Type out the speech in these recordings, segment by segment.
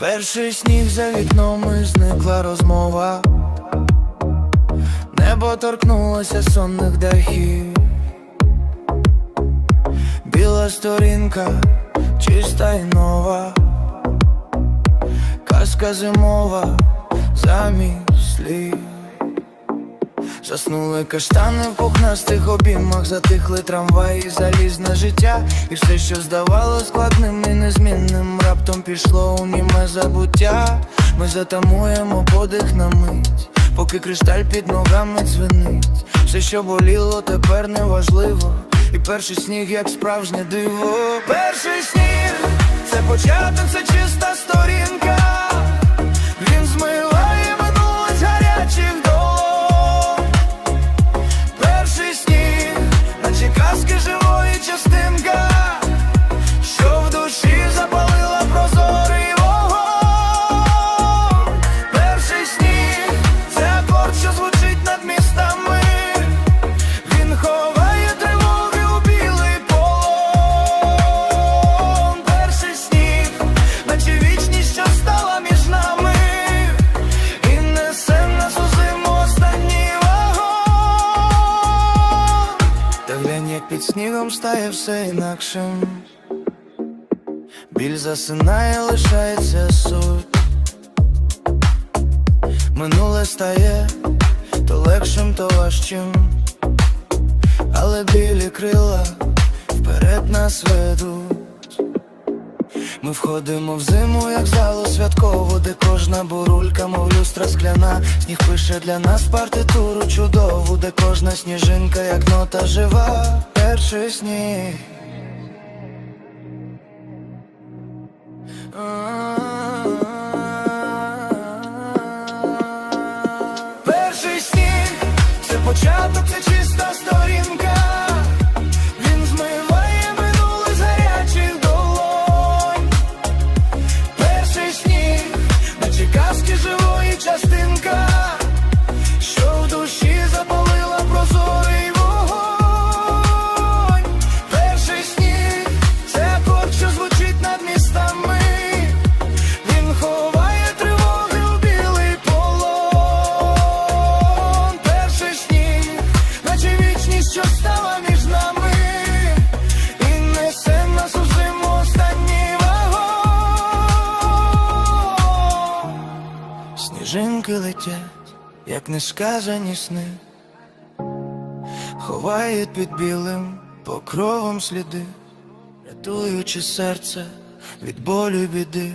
Перший сніг за вікном і зникла розмова. Небо торкнулося сонних дахів. Біла сторінка, чиста й нова. Казка зимова замість слів. Заснули каштани в пухнастих обіймах, затихли трамваї, залізне життя, і все, що здавалось складним і незмінним, раптом пішло у німе забуття. Ми затамуємо подих на мить, поки кришталь під ногами дзвенить. Все, що боліло, тепер не важливо. І перший сніг, як справжнє диво. Перший сніг це початок, це чиста сторінка. Під снігом стає все інакшим Біль засинає, лишається суть Минуле стає то легшим, то важчим. Але білі крила вперед нас ведуть. Ми входимо в зиму, як залу святкову, де кожна бурулька, мов люстра скляна. Сніг пише для нас партитуру чудову, де кожна сніжинка, як нота жива, перший сніг. Перший сніг це початок, це Сніжинки летять, як несказані сни, ховають під білим покровом сліди, рятуючи серце від болю й біди.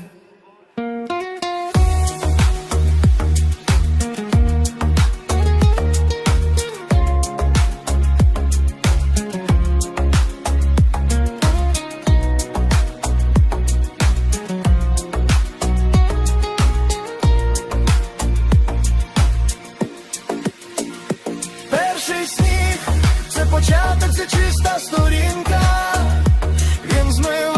Перший сніг це початок, це чиста сторінка. Він змив